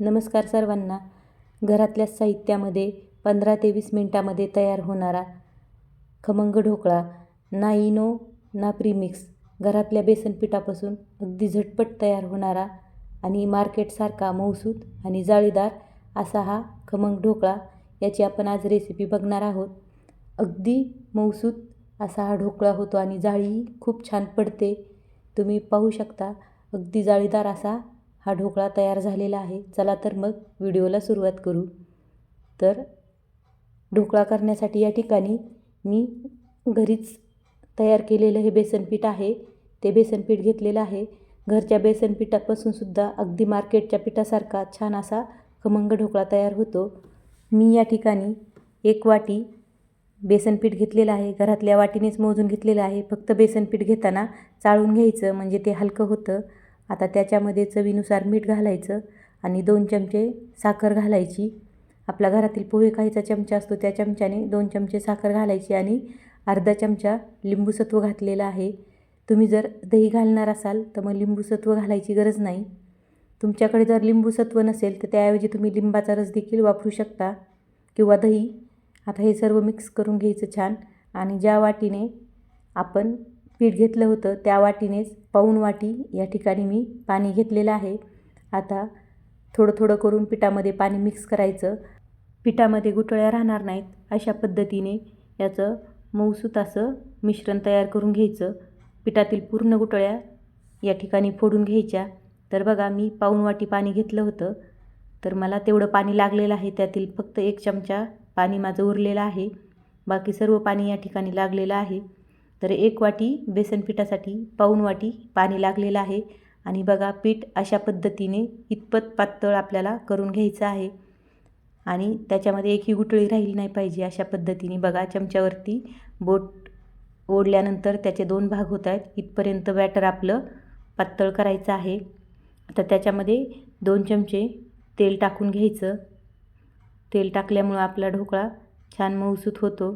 नमस्कार सर्वांना. घरातल्या साहित्यामध्ये पंधरा ते वीस मिनटामध्ये तयार होणारा खमंग ढोकळा ना इनो ना प्रीमिक्स घरातल्या बेसन पिठापासून अगदी झटपट तयार होणारा आणि मार्केटसारखा मऊसूत आणि जाळीदार असा हा खमंग ढोकळा याची आपण आज रेसिपी बघणार आहोत. अगदी मऊसूत असा हा ढोकळा होतो आणि जाळीही खूप छान पडते. तुम्ही पाहू शकता अगदी जाळीदार असा हा ढोकळा तयार झालेला आहे. चला तर मग व्हिडिओला सुरुवात करू. तर ढोकळा करण्यासाठी या ठिकाणी मी घरीच तयार केलेलं हे बेसनपीठ आहे. ते बेसनपीठ घेतलेलं आहे. घरच्या बेसनपिठापासून सुद्धा अगदी मार्केटच्या पिठासारखा छान असा खमंग ढोकळा तयार होतो. मी या ठिकाणी एक वाटी बेसनपीठ घेतलेलं आहे. घरातल्या वाटीनेच मोजून घेतलेलं आहे. फक्त बेसनपीठ घेताना चाळून घ्यायचं म्हणजे ते हलकं होतं. आता त्याच्यामध्ये चवीनुसार मीठ घालायचं आणि दोन चमचे साखर घालायची. आपल्या घरातील पोहे खायचा चमचा असतो त्या चमच्याने दोन चमचे साखर घालायची आणि अर्धा चमचा लिंबूसत्व घातलेलं आहे. तुम्ही जर दही घालणार असाल तर मग लिंबूसत्व घालायची गरज नाही. तुमच्याकडे जर लिंबूसत्व नसेल तर त्याऐवजी तुम्ही लिंबाचा रस देखील वापरू शकता किंवा दही. आता हे सर्व मिक्स करून घ्यायचं छान आणि ज्या वाटीने आपण पीठ घेतलं होतं. त्या वाटीनेच पाऊण वाटी या ठिकाणी मी पाणी घेतलेलं आहे. आता थोडं थोडं करून पिठामध्ये पाणी मिक्स करायचं. पिठामध्ये गुठळ्या राहणार नाहीत. अशा पद्धतीने याचं मऊसूत असं मिश्रण तयार करून घ्यायचं. पिठातील पूर्ण गुठळ्या या ठिकाणी फोडून घ्यायच्या. तर बघा मी पाऊण वाटी पाणी घेतलं होतं. तर मला तेवढं पाणी लागलेलं आहे. त्यातील फक्त एक चमचा पाणी माझं उरलेलं आहे. बाकी सर्व पाणी या ठिकाणी लागलेलं आहे. तर एक वाटी बेसन पिठासाठी पाऊण वाटी पाणी लागलेलं आहे. आणि बघा पीठ अशा पद्धतीने इतपत पातळ आपल्याला करून घ्यायचं आहे. आणि त्याच्यामध्ये एकही गुटळी राहिली नाही पाहिजे अशा पद्धतीने. बघा चमच्यावरती बोट ओढल्यानंतर त्याचे दोन भाग होत आहेत. इथपर्यंत बॅटर आपलं पातळ करायचं आहे. आता त्याच्यामध्ये दोन चमचे तेल टाकून घ्यायचं. तेल टाकल्यामुळं आपला ढोकळा छान मऊसूत होतो.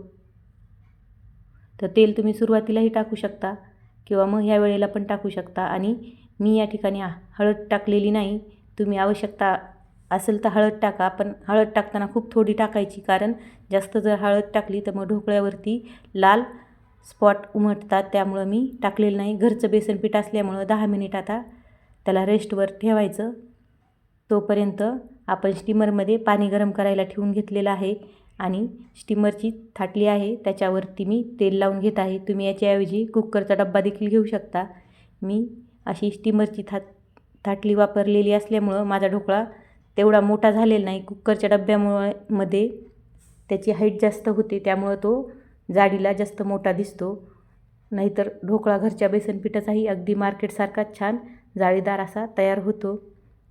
तर तेल तुम्ही सुरुवातीलाही टाकू शकता किंवा मग ह्या वेळेला पण टाकू शकता. आणि मी या ठिकाणी हळद टाकलेली नाही. तुम्ही आवश्यकता असेल तर हळद टाका पण हळद टाकताना खूप थोडी टाकायची कारण जास्त जर हळद टाकली तर मग ढोकळ्यावरती लाल स्पॉट उमटतात. त्यामुळं मी टाकलेलं नाही. घरचं बेसन पीठ असल्यामुळं दहा मिनिट आता त्याला रेस्टवर ठेवायचं. तोपर्यंत आपण स्टीमरमध्ये पाणी गरम करायला ठेवून घेतलेलं आहे. आणि स्टीमरची थाटली आहे त्याच्यावरती मी तेल लावून घेत आहे. तुम्ही याच्याऐवजी कुकरचा डब्बा देखील घेऊ शकता. मी अशी स्टीमरची थाट थाटली वापरलेली असल्यामुळं माझा ढोकळा तेवढा मोठा झालेला नाही. कुकरच्या डब्यामुळे मध्ये त्याची हाईट जास्त होते त्यामुळं तो जाडीला जास्त मोठा दिसतो. नाहीतर ढोकळा घरच्या बेसन पिठाचाही अगदी मार्केटसारखा छान जाळीदार असा तयार होतो.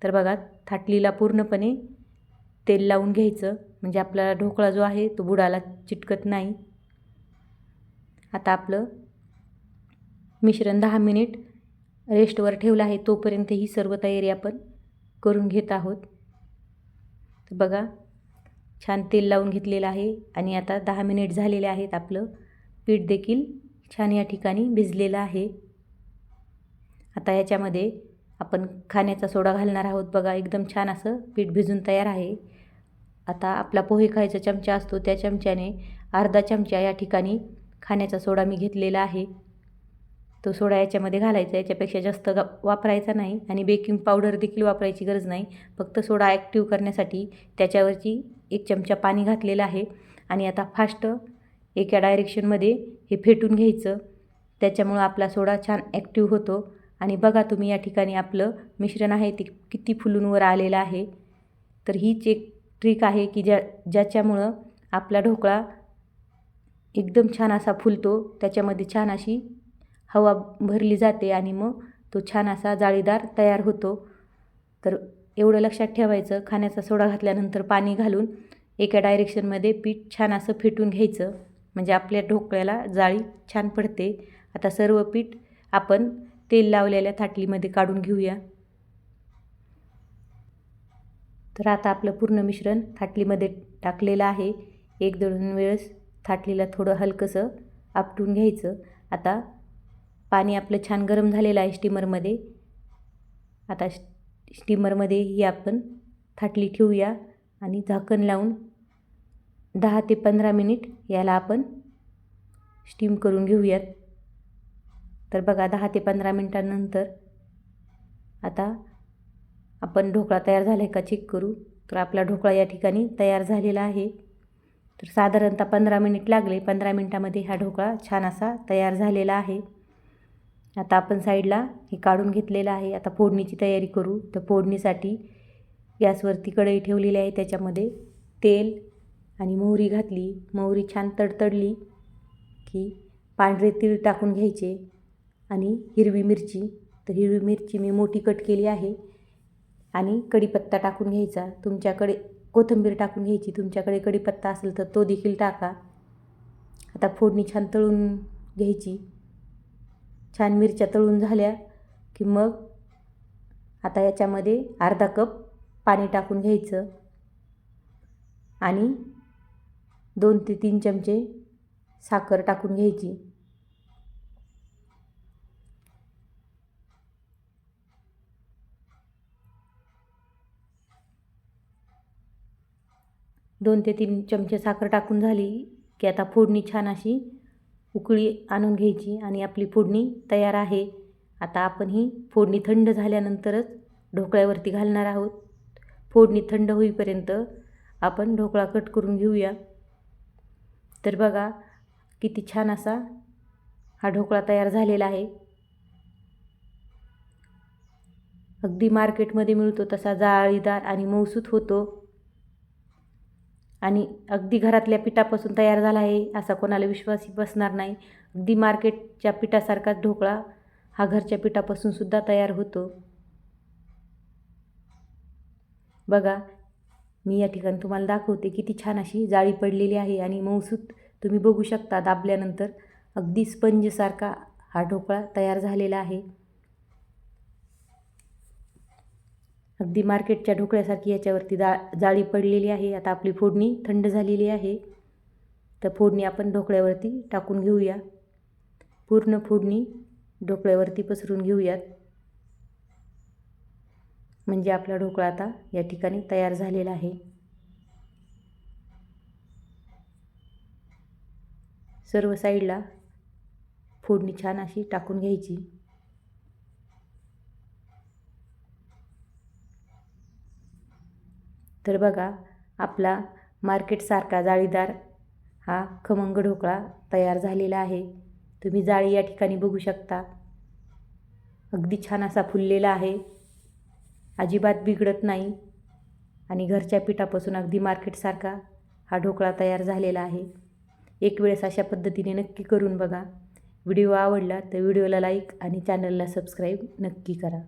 तर बघा थाटलीला पूर्णपणे तेल लावून घ्यायचं. म्हणजे आपला ढोकळा जो आहे तो बुडाला चिटकत नाही. आता आपलं मिश्रण दहा मिनिट रेस्टवर ठेवलं आहे. तोपर्यंत ही सर्व तयारी आपण करून घेत आहोत. तर बघा छान तेल लावून घेतलेलं आहे आणि आता दहा मिनिट झालेले आहेत. आपलं पीठ देखील छान या ठिकाणी भिजलेलं आहे. आता याच्यामध्ये आपण खाण्याचा सोडा घालणार आहोत. बघा एकदम छान असं पीठ भिजून तयार आहे. आता आपला पोहे खायचा चमचा असतो त्या चमच्याने अर्धा चमचा या ठिकाणी खाण्याचा सोडा मी घेतलेला आहे. तो सोडा याच्यामध्ये घालायचा याच्यापेक्षा जास्त वापरायचा नाही आणि बेकिंग पावडर देखील वापरायची गरज नाही. फक्त सोडा ॲक्टिव्ह करण्यासाठी त्याच्यावरची एक चमचा पाणी घातलेलं आहे आणि आता फास्ट एका डायरेक्शनमध्ये हे फेटून घ्यायचं. त्याच्यामुळं आपला सोडा छान ॲक्टिव्ह होतो. आणि बघा तुम्ही या ठिकाणी आपलं मिश्रण आहे ते किती फुलून वर आलेलं आहे. तर हीच एक ट्रिक आहे की ज्या ज्याच्यामुळं आपला ढोकळा एकदम छान असा फुलतो त्याच्यामध्ये छान अशी हवा भरली जाते आणि मग तो छान असा जाळीदार तयार होतो. तर एवढं लक्षात ठेवायचं खाण्याचा सोडा घातल्यानंतर पाणी घालून एका डायरेक्शनमध्ये पीठ छान असं फेटून घ्यायचं. म्हणजे आपल्या ढोकळ्याला जाळी छान पडते. आता सर्व पीठ आपण तेल लावलेल्या थाटलीमध्ये काढून घेऊया. तर आता आपलं पूर्ण मिश्रण थाटलीमध्ये टाकलेलं आहे. एक दोन वेळेस थाटलीला थोडं हलकंसं आपटून घ्यायचं. आता पाणी आपलं छान गरम झालेलं आहे स्टीमरमध्ये. आता स्टीमरमध्ये ही आपण थाटली ठेवूया आणि झाकण लावून दहा ते पंधरा मिनिट याला आपण स्टीम करून घेऊयात. तर बघा दहा ते पंधरा मिनटानंतर आता आपण ढोकळा तयार झाला आहे का चेक करू? तर आपला ढोकळा या ठिकाणी तयार झालेला आहे. तर साधारणतः पंधरा मिनिट लागले. पंधरा मिनटामध्ये हा ढोकळा छान असा तयार झालेला आहे. आता आपण साईडला हे काढून घेतलेलं आहे. आता फोडणीची तयारी करू. तर फोडणीसाठी गॅसवरती कढई ठेवलेली आहे. त्याच्यामध्ये तेल आणि मोहरी घातली. मोहरी छान तडतडली की पांढरे तीळ टाकून घ्यायचे आणि हिरवी मिरची. तर हिरवी मिरची मी मोठी कट केली आहे. आणि कढीपत्ता टाकून घ्यायचा. तुमच्याकडे कोथिंबीर टाकून घ्यायची. तुमच्याकडे कढीपत्ता असेल तर तो देखील टाका. आता फोडणी छान तळून घ्यायची. छान मिरच्या तळून झाल्या की मग आता याच्यामध्ये अर्धा कप पाणी टाकून घ्यायचं. आणि दोन ते तीन चमचे साखर टाकून घ्यायची. दोन ते तीन चमचे साखर टाकून झाली की आता फोडणी छान अशी उकळी आणून घ्यायची आणि आपली फोडणी तयार आहे. आता आपण ही फोडणी थंड झाल्यानंतरच ढोकळ्यावरती घालणार आहोत. फोडणी थंड होईपर्यंत आपण ढोकळा कट करून घेऊया. तर बघा किती छान असा हा ढोकळा तयार झालेला आहे. अगदी मार्केटमध्ये मिळतो तसा जाळीदार आणि मऊसूत होतो. आणि अगदी घरातल्या पिठापासून तयार झाला आहे असा कोणाला विश्वासही बसणार नाही. अगदी मार्केटच्या पिठासारखाच ढोकळा हा घरच्या पिठापासून सुद्धा तयार होतो. बघा मी या ठिकाणी तुम्हाला दाखवते किती छान अशी जाळी पडलेली आहे आणि मऊसूत तुम्ही बघू शकता दाबल्यानंतर अगदी स्पंजसारखा हा ढोकळा तयार झालेला आहे. अगदी मार्केटच्या ढोकळ्यासारखी याच्यावरती जा जाळी पडलेली आहे. आता आपली फोडणी थंड झालेली आहे. तर फोडणी आपण ढोकळ्यावरती टाकून घेऊया. पूर्ण फोडणी ढोकळ्यावरती पसरून घेऊयात. म्हणजे आपला ढोकळा आता या ठिकाणी तयार झालेला आहे. सर्व साईडला फोडणी छान अशी टाकून घ्यायची. तर बघा आपला मार्केटसारखा जाळीदार हा खमंग ढोकळा तयार झालेला आहे. तुम्ही जाळी या ठिकाणी बघू शकता. अगदी छान असा फुललेला आहे. अजिबात बिघडत नाही आणि घरच्या पिठापासून अगदी मार्केटसारखा हा ढोकळा तयार झालेला आहे. एक वेळेस अशा पद्धतीने नक्की करून बघा. व्हिडिओ आवडला तर व्हिडिओला लाईक आणि चॅनलला सबस्क्राईब नक्की करा.